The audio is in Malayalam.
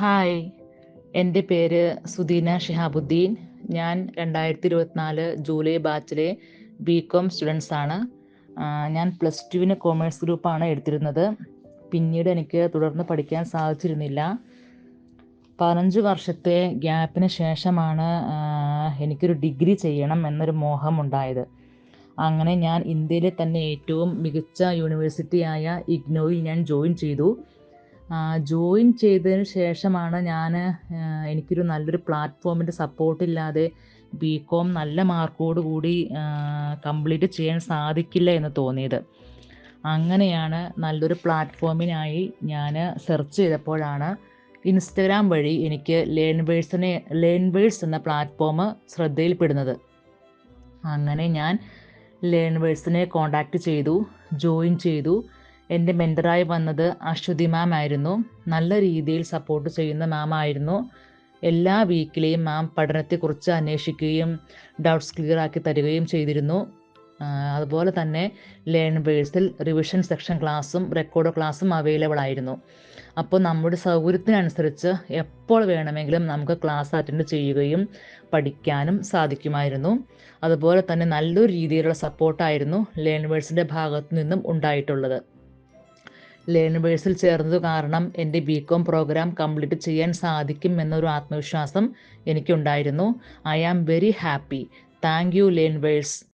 ഹായ് എന്റെ പേര് സുദീന ഷിഹാബുദ്ദീൻ. ഞാൻ രണ്ടായിരത്തി ഇരുപത്തിനാല് ജൂലൈ ബാച്ചിലെ ബി കോം സ്റ്റുഡൻസ് ആണ്. ഞാൻ പ്ലസ് ടുവിന് കോമേഴ്സ് ഗ്രൂപ്പാണ് എടുത്തിരുന്നത്. പിന്നീട് എനിക്ക് തുടർന്ന് പഠിക്കാൻ സാധിച്ചിരുന്നില്ല. പതിനഞ്ച് വർഷത്തെ ഗ്യാപ്പിന് ശേഷമാണ് എനിക്കൊരു ഡിഗ്രി ചെയ്യണം എന്നൊരു മോഹമുണ്ടായത്. അങ്ങനെ ഞാൻ ഇന്ത്യയിലെ തന്നെ ഏറ്റവും മികച്ച യൂണിവേഴ്സിറ്റിയായ ഇഗ്നോയിൽ ഞാൻ ജോയിൻ ചെയ്തു. ജോയിൻ ചെയ്തതിന് ശേഷമാണ് ഞാൻ എനിക്കൊരു നല്ലൊരു പ്ലാറ്റ്ഫോമിന്റെ സപ്പോർട്ടില്ലാതെ ബി കോം നല്ല മാർക്കോട് കൂടി കംപ്ലീറ്റ് ചെയ്യാൻ സാധിക്കില്ല എന്ന് തോന്നിയത്. അങ്ങനെയാണ് നല്ലൊരു പ്ലാറ്റ്ഫോമിനായി ഞാൻ സെർച്ച് ചെയ്തപ്പോഴാണ് ഇൻസ്റ്റഗ്രാം വഴി എനിക്ക് ലേൺവേഴ്സിനെ ലേൺവേഴ്സ് എന്ന പ്ലാറ്റ്ഫോം ശ്രദ്ധയിൽപ്പെടുന്നത്. അങ്ങനെ ഞാൻ ലേൺവേഴ്സിനെ കോണ്ടാക്റ്റ് ചെയ്തു ജോയിൻ ചെയ്തു. എന്റെ മെന്ററായി വന്നത് അശ്വതി മാം ആയിരുന്നു. നല്ല രീതിയിൽ സപ്പോർട്ട് ചെയ്യുന്ന മാം ആയിരുന്നു. എല്ലാ വീക്കിലെയും മാം പഠനത്തെക്കുറിച്ച് അന്വേഷിക്കുകയും ഡൗട്ട്സ് ക്ലിയർ ആക്കി തരികയും ചെയ്തിരുന്നു. അതുപോലെ തന്നെ ലേൺ ലേൺവേഴ്സിൽ റിവിഷൻ സെക്ഷൻ ക്ലാസ്സും റെക്കോർഡ് ക്ലാസ്സും അവൈലബിൾ ആയിരുന്നു. അപ്പോൾ നമ്മുടെ സൗകര്യത്തിനനുസരിച്ച് എപ്പോൾ വേണമെങ്കിലും നമുക്ക് ക്ലാസ് അറ്റൻഡ് ചെയ്യുകയും പഠിക്കാനും സാധിക്കുമായിരുന്നു. അതുപോലെ തന്നെ നല്ലൊരു രീതിയിലുള്ള സപ്പോർട്ടായിരുന്നു ലേൺ ബേഴ്സിന്റെ ഭാഗത്തു നിന്നും ഉണ്ടായിട്ടുള്ളത്. ലേണേഴ്സിൽ ചേർന്നത് കാരണം എന്റെ ബി കോം പ്രോഗ്രാം കംപ്ലീറ്റ് ചെയ്യാൻ സാധിക്കും എന്നൊരു ആത്മവിശ്വാസം എനിക്കുണ്ടായിരുന്നു. I am very happy. Thank you Learnverse